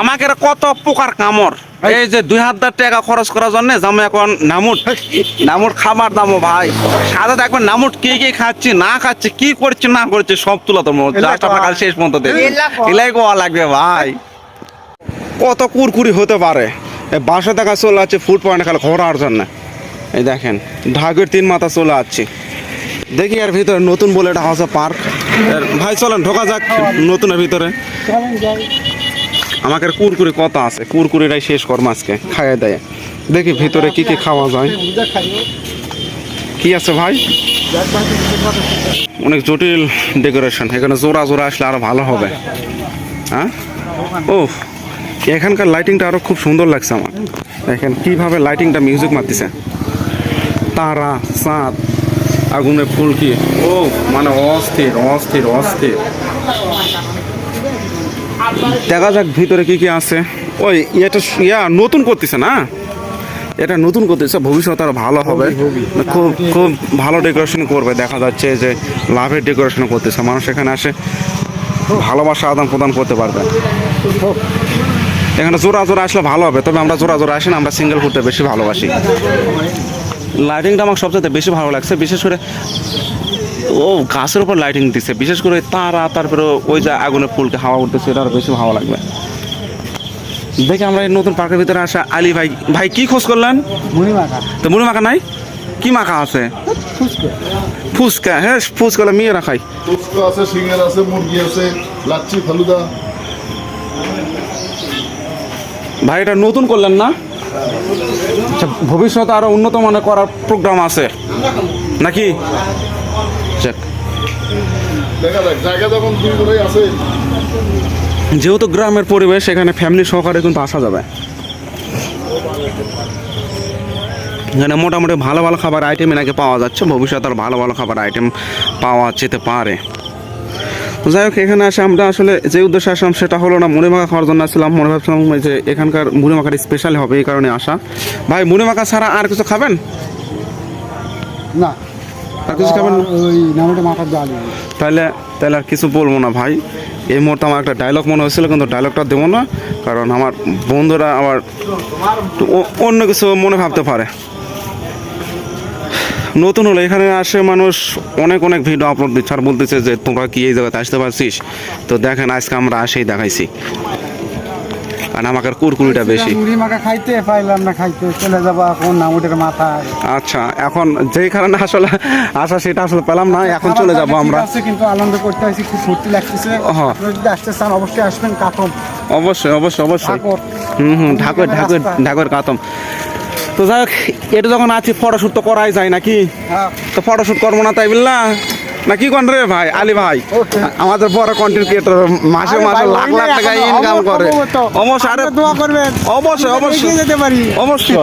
আমাকে কত প্রকার কামড়। এই যে দুই হাজার টাকা খরচ করার জন্য যাব এখন নামুট। নামুট খাবার দামো ভাই। সাদা দেখবেন নামুট কে কে খাচ্ছি না খাচ্ছি কি করছে না করছে সব তুলা তোমার আপনার কাছে শেষ পর্যন্ত দেবে এলাই কোয়া লাগবে ভাই। কত কুরকুরি হতে পারে। বাসা দেখা চলে আছে ফুড পয়েন্ট খালি ঘোরার জন্য। এই দেখেন ঢাকের তিন মাথা চলে আসছে। দেখি এর ভিতরে নতুন বলে এটা হাউস পার্ক। ভাই চলেন ঢোকা যাক নতুনের ভিতরে। আমাকে কুরকুরি কত আছে। কুরকুরিটাই শেষ কর মাছকে খাইয়ে দেয়। দেখি ভিতরে কি কি খাওয়া যায়। কি আছে ভাই? অনেক জটিল ডেকোরেশন এখানে জোড়া জোড়া আসলে আরও ভালো হবে। হ্যাঁ? ও এখানকার লাইটিংটা আরও খুব সুন্দর লাগছে আমার। দেখেন কীভাবে লাইটিংটা মিউজিক মারতেছে। তারা চাঁদ আগুনে ফুলকি। ও মানে অস্থির অস্থির অস্থির। দেখা যাক ভিতরে কি কি আছে। ওই এটা ইয়া নতুন করতেছে না? এটা নতুন করতেছে ভবিষ্যতে আরও ভালো হবে। খুব খুব ভালো ডেকোরেশন করবে দেখা যাচ্ছে যে লাভের ডেকোরেশন করতেছে। মানুষ এখানে আসে ভালোবাসা আদান প্রদান করতে পারবে। এখানে জোড়া জোড়া আসলে ভালো হবে তবে আমরা জোড়া জোড়া আসি না আমরা সিঙ্গেল করতে বেশি ভালোবাসি। লাইটিংটা আমার সবচেয়ে বেশি ভালো লাগছে বিশেষ করে ও গাছের উপর লাইটিং দিচ্ছে বিশেষ করে তারা তারপরে ওই যে আগুনে ফুলকে হাওয়া উঠতেছে এটা আরও বেশি ভালো লাগবে। দেখে আমরা এই নতুন পার্কের ভিতরে আসা আলী ভাই। ভাই কি খোঁজ করলেন? মুড়ি মাখা। তো মুড়ি মাখা নাই? কি মাখা আছে? ফুচকা। হ্যাঁ ফুচকা মেয়েরা খাই ফুচকা আছে সিঙ্গার আছে মুরগি আছে লাচ্ছি ফালুদা। ভাই এটা নতুন করলেন না? আচ্ছা ভবিষ্যতে আরও উন্নত মানের করার প্রোগ্রাম আছে। নাকি? যাক। যেহেতু গ্রামের পরিবেশ এখানে ফ্যামিলি সহকারে কিন্তু আসা যাবে। এখানে মোটামুটি ভালো ভালো খাবার আইটেম নাকি পাওয়া যাচ্ছে। ভবিষ্যতে আর ভালো ভালো খাবার আইটেম পাওয়া যেতে পারে। যাই হোক এখানে আসে আমরা আসলে যে উদ্দেশ্যে আসলাম সেটা হলো না মুড়ি মাখা খাওয়ার জন্য আসলাম। মনে ভাবছিলাম যে এখানকার মুড়ি মাখার স্পেশাল হবে এই কারণে আসা। ভাই মুড়ি মাখা ছাড়া আর কিছু খাবেন? না। আর কিছু খাবেন ওই নামটা মাথার তাহলে তাহলে আর কিছু বলব না ভাই। এই মুহূর্তে আমার একটা ডায়লগ মনে হয়েছিল কিন্তু ডায়লগটা দেবো না কারণ আমার বন্ধুরা আবার অন্য কিছু মনে ভাবতে পারে। নতুন হলো এখানে আসে মানুষ অনেক অনেক ভিডিও আপলোড দিচ্ছে আর বলতেছে যে তোমরা কি এই জায়গাতে আসতে পারছিস? তো দেখেন আজকে আমরা আসেই দেখাইছি। কারণ আমাকে কুরকুরিটা বেশি। মুড়ি মাখা খাইতে পাইলাম না খাইতে চলে যাব এখন নামুটের মাথা আচ্ছা এখন যেই কারণে আসলে আসা সেটা আসলে পেলাম না এখন চলে যাব আমরা। কিন্তু আনন্দ করতে আসি খুব ফুর্তি লাগতেছে। যদি আসতে চান অবশ্যই আসবেন কাতম। অবশ্যই অবশ্যই অবশ্যই। হুম হুম ঢাকুর ঢাকুর ঢাকুর কাতম। তো যাই হোক এটা যখন আছি ফটোশ্যুট তো করাই যায় নাকি? হ্যাঁ। তো ফটোশ্যুট করব না তাই বললা? না কি করেন রে ভাই? আলী ভাই আমাদের বড় কন্টেন্ট ক্রিয়েটর মাসে মাসে লাখ লাখ টাকা ইনকাম করে। অবশ্য। অবশ্যই আরে দোয়া করবেন। অবশ্যই অবশ্যই। যেতে পারি। অবশ্যই।